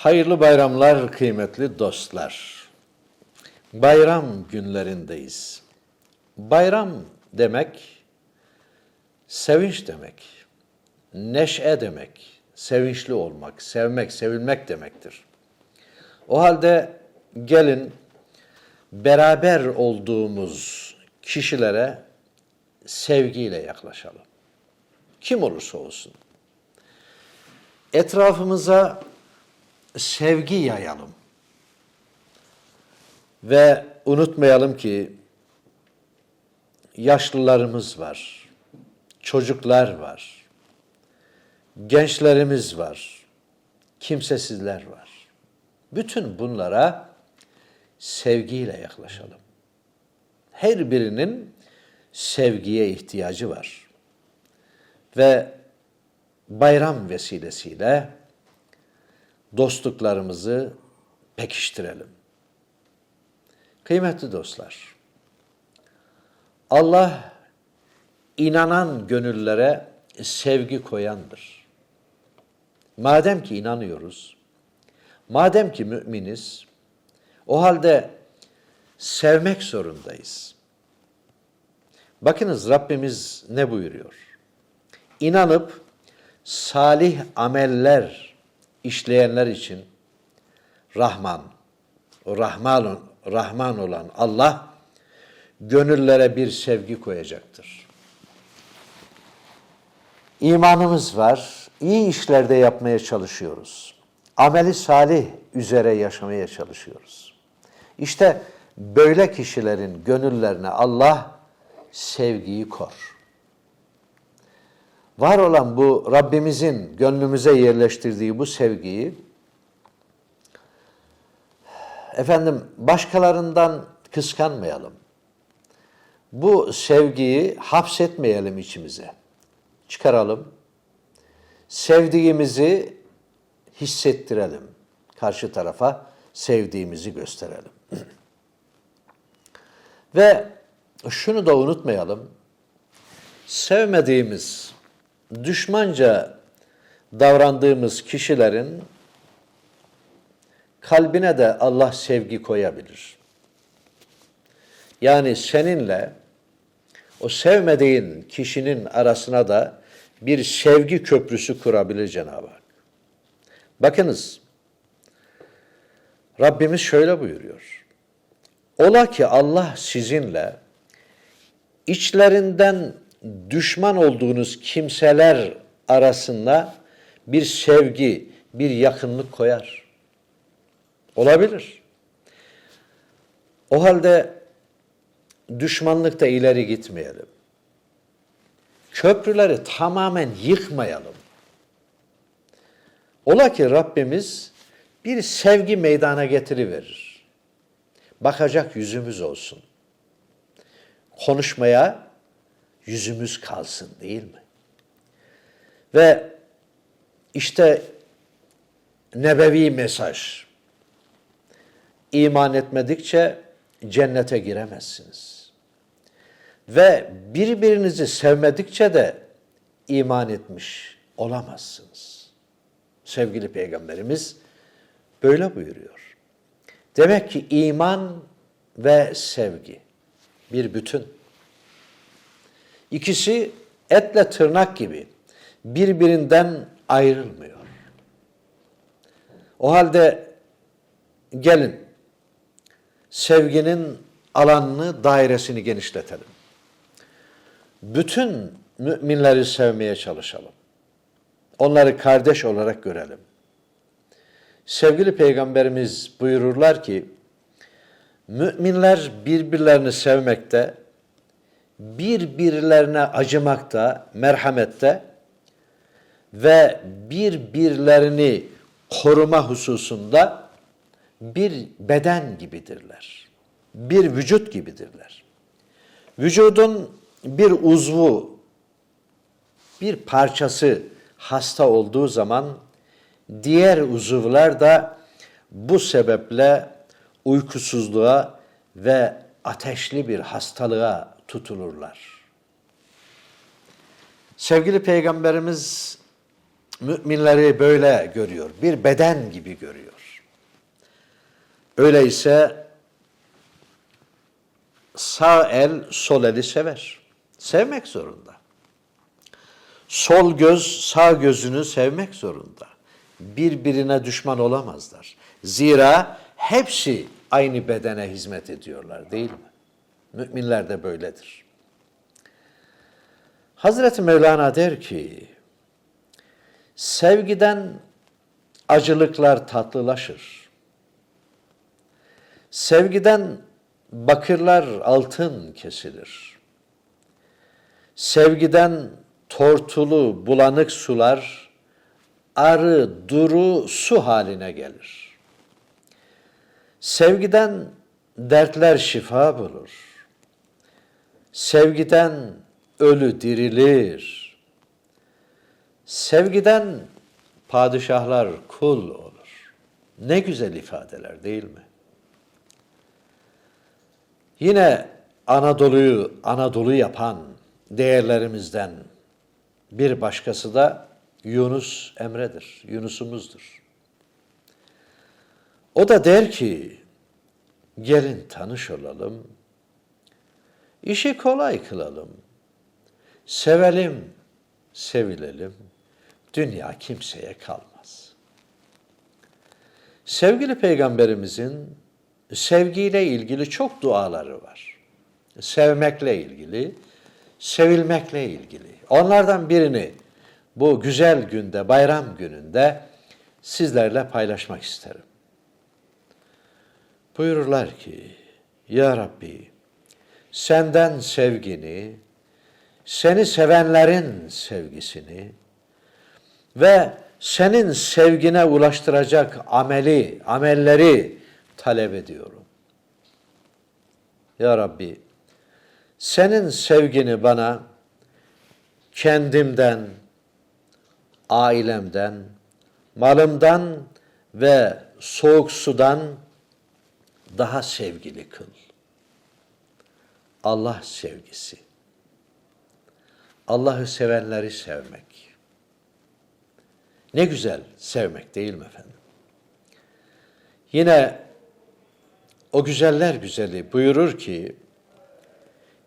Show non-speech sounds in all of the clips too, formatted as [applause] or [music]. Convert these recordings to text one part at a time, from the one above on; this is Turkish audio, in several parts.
Hayırlı bayramlar kıymetli dostlar. Bayram günlerindeyiz. Bayram demek sevinç demek. Neşe demek. Sevinçli olmak, sevmek, sevilmek demektir. O halde gelin beraber olduğumuz kişilere sevgiyle yaklaşalım. Kim olursa olsun. Etrafımıza sevgi yayalım. Ve unutmayalım ki yaşlılarımız var, çocuklar var, gençlerimiz var, kimsesizler var. Bütün bunlara sevgiyle yaklaşalım. Her birinin sevgiye ihtiyacı var. Ve bayram vesilesiyle dostluklarımızı pekiştirelim. Kıymetli dostlar, Allah inanan gönüllere sevgi koyandır. Madem ki inanıyoruz, madem ki müminiz, o halde sevmek zorundayız. Bakınız Rabbimiz ne buyuruyor? İnanıp salih ameller işleyenler için Rahman, Rahman, Rahman olan Allah gönüllere bir sevgi koyacaktır. İmanımız var, iyi işlerde yapmaya çalışıyoruz. Ameli salih üzere yaşamaya çalışıyoruz. İşte böyle kişilerin gönüllerine Allah sevgiyi kor. Var olan bu Rabbimizin gönlümüze yerleştirdiği bu sevgiyi efendim başkalarından kıskanmayalım. Bu sevgiyi hapsetmeyelim içimize. Çıkaralım. Sevdiğimizi hissettirelim. Karşı tarafa sevdiğimizi gösterelim. [clears throat] Ve şunu da unutmayalım. Sevmediğimiz, düşmanca davrandığımız kişilerin kalbine de Allah sevgi koyabilir. Yani seninle o sevmediğin kişinin arasına da bir sevgi köprüsü kurabilir Cenab-ı Hak. Bakınız, Rabbimiz şöyle buyuruyor. Ola ki Allah sizinle içlerinden düşman olduğunuz kimseler arasında bir sevgi, bir yakınlık koyar. Olabilir. O halde düşmanlıkta ileri gitmeyelim. Köprüleri tamamen yıkmayalım. Ola ki Rabbimiz bir sevgi meydana getiriverir. Bakacak yüzümüz olsun. Konuşmaya yüzümüz kalsın değil mi? Ve işte nebevi mesaj. İman etmedikçe cennete giremezsiniz. Ve birbirinizi sevmedikçe de iman etmiş olamazsınız. Sevgili Peygamberimiz böyle buyuruyor. Demek ki iman ve sevgi bir bütün. İkisi etle tırnak gibi birbirinden ayrılmıyor. O halde gelin sevginin alanını, dairesini genişletelim. Bütün müminleri sevmeye çalışalım. Onları kardeş olarak görelim. Sevgili Peygamberimiz buyururlar ki, müminler birbirlerini sevmekte, birbirlerine acımakta, merhamette ve birbirlerini koruma hususunda bir beden gibidirler. Bir vücut gibidirler. Vücudun bir uzvu, bir parçası hasta olduğu zaman diğer uzuvlar da bu sebeple uykusuzluğa ve ateşli bir hastalığa tutulurlar. Sevgili Peygamberimiz müminleri böyle görüyor. Bir beden gibi görüyor. Öyleyse sağ el sol eli sever. Sevmek zorunda. Sol göz sağ gözünü sevmek zorunda. Birbirine düşman olamazlar. Zira hepsi aynı bedene hizmet ediyorlar değil mi? Müminler de böyledir. Hazreti Mevlana der ki, sevgiden acılıklar tatlılaşır. Sevgiden bakırlar altın kesilir. Sevgiden tortulu bulanık sular arı duru su haline gelir. Sevgiden dertler şifa bulur. Sevgiden ölü dirilir. Sevgiden padişahlar kul olur. Ne güzel ifadeler değil mi? Yine Anadolu'yu Anadolu yapan değerlerimizden bir başkası da Yunus Emre'dir. Yunus'umuzdur. O da der ki, gelin tanış olalım, işi kolay kılalım, sevelim, sevilelim, dünya kimseye kalmaz. Sevgili Peygamberimizin sevgiyle ilgili çok duaları var. Sevmekle ilgili, sevilmekle ilgili. Onlardan birini bu güzel günde, bayram gününde sizlerle paylaşmak isterim. Buyururlar ki, Ya Rabbi, senden sevgini, seni sevenlerin sevgisini ve senin sevgine ulaştıracak ameli, amelleri talep ediyorum. Ya Rabbi, senin sevgini bana kendimden, ailemden, malımdan ve soğuk sudan daha sevgili kıl. Allah sevgisi. Allah'ı sevenleri sevmek. Ne güzel sevmek değil mi efendim? Yine o güzeller güzeli buyurur ki,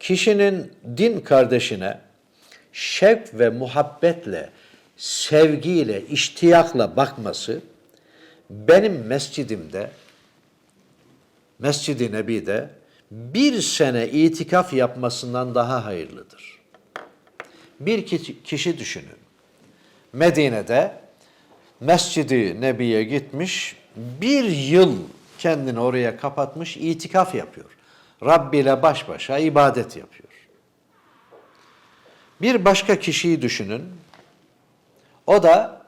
kişinin din kardeşine şevk ve muhabbetle, sevgiyle, iştiyakla bakması, benim mescidimde, Mescid-i Nebi'de bir sene itikaf yapmasından daha hayırlıdır. Bir kişi düşünün. Medine'de Mescid-i Nebi'ye gitmiş, bir yıl kendini oraya kapatmış, itikaf yapıyor. Rabbi ile baş başa ibadet yapıyor. Bir başka kişiyi düşünün. O da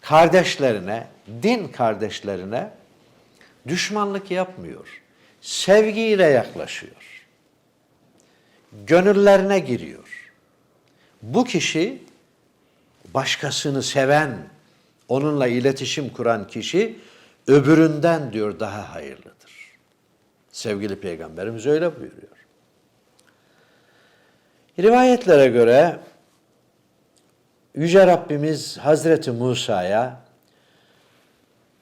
kardeşlerine, din kardeşlerine düşmanlık yapmıyor. Sevgiyle yaklaşıyor. Gönüllerine giriyor. Bu kişi başkasını seven, onunla iletişim kuran kişi öbüründen diyor daha hayırlıdır. Sevgili Peygamberimiz öyle buyuruyor. Rivayetlere göre Yüce Rabbimiz Hazreti Musa'ya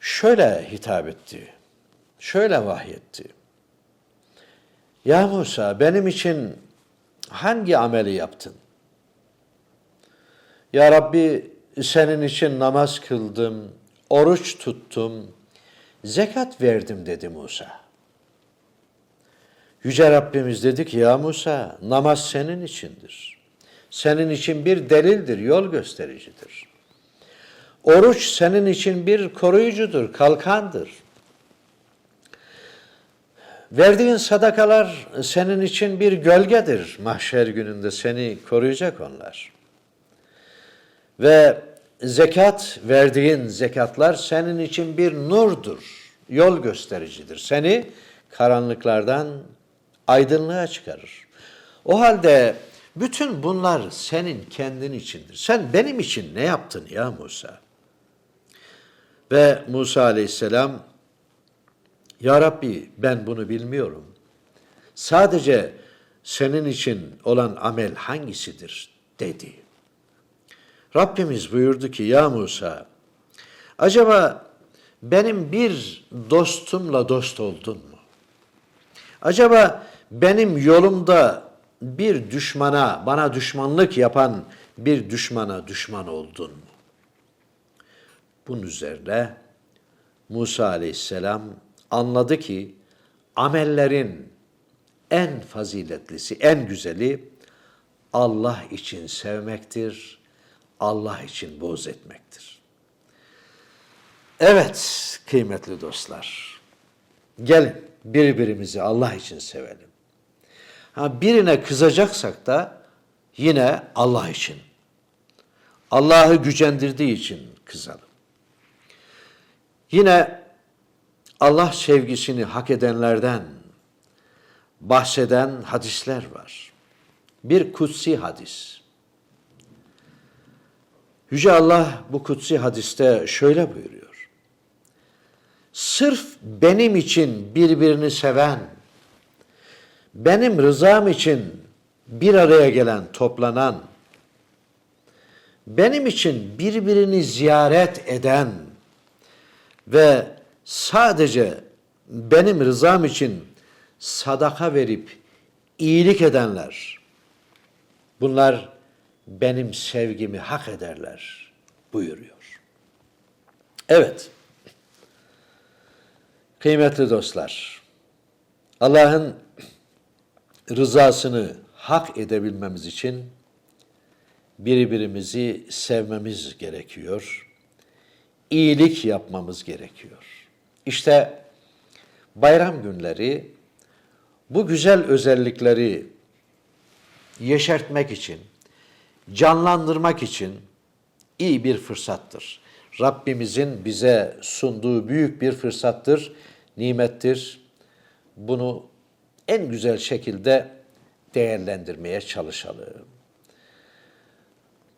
şöyle hitap etti. Şöyle vahyetti. Ya Musa benim için hangi ameli yaptın? Ya Rabbi senin için namaz kıldım, oruç tuttum, zekat verdim dedi Musa. Yüce Rabbimiz dedi ki ya Musa namaz senin içindir. Senin için bir delildir, yol göstericidir. Oruç senin için bir koruyucudur, kalkandır. Verdiğin sadakalar senin için bir gölgedir. Mahşer gününde seni koruyacak onlar. Ve zekat, verdiğin zekatlar senin için bir nurdur, yol göstericidir. Seni karanlıklardan aydınlığa çıkarır. O halde bütün bunlar senin kendin içindir. Sen benim için ne yaptın ya Musa? Ve Musa aleyhisselam Ya Rabbi ben bunu bilmiyorum. Sadece senin için olan amel hangisidir dedi. Rabbimiz buyurdu ki ya Musa acaba benim bir dostumla dost oldun mu? Acaba benim yolumda bir düşmana, bana düşmanlık yapan bir düşmana düşman oldun mu? Bunun üzerine Musa aleyhisselam anladı ki amellerin en faziletlisi, en güzeli Allah için sevmektir, Allah için boz etmektir. Evet kıymetli dostlar, gelin birbirimizi Allah için sevelim. Ha, birine kızacaksak da yine Allah için. Allah'ı gücendirdiği için kızalım. Yine Allah sevgisini hak edenlerden bahseden hadisler var. Bir kutsi hadis. Yüce Allah bu kutsi hadiste şöyle buyuruyor. Sırf benim için birbirini seven, benim rızam için bir araya gelen, toplanan, benim için birbirini ziyaret eden ve sadece benim rızam için sadaka verip iyilik edenler, bunlar benim sevgimi hak ederler buyuruyor. Evet, kıymetli dostlar, Allah'ın rızasını hak edebilmemiz için birbirimizi sevmemiz gerekiyor. İyilik yapmamız gerekiyor. İşte bayram günleri bu güzel özellikleri yeşertmek için, canlandırmak için iyi bir fırsattır. Rabbimizin bize sunduğu büyük bir fırsattır, nimettir. Bunu en güzel şekilde değerlendirmeye çalışalım.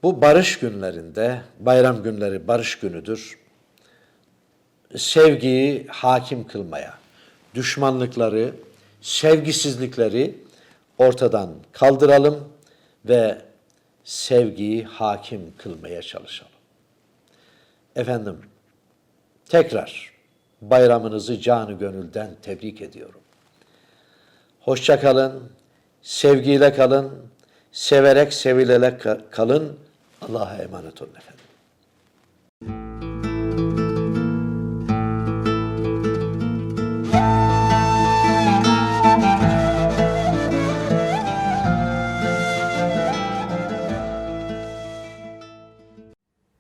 Bu barış günlerinde, bayram günleri barış günüdür. Sevgiyi hakim kılmaya, düşmanlıkları, sevgisizlikleri ortadan kaldıralım ve sevgiyi hakim kılmaya çalışalım. Efendim, tekrar bayramınızı canı gönülden tebrik ediyorum. Hoşça kalın, sevgiyle kalın, severek sevilerek kalın. Allah'a emanet olun efendim.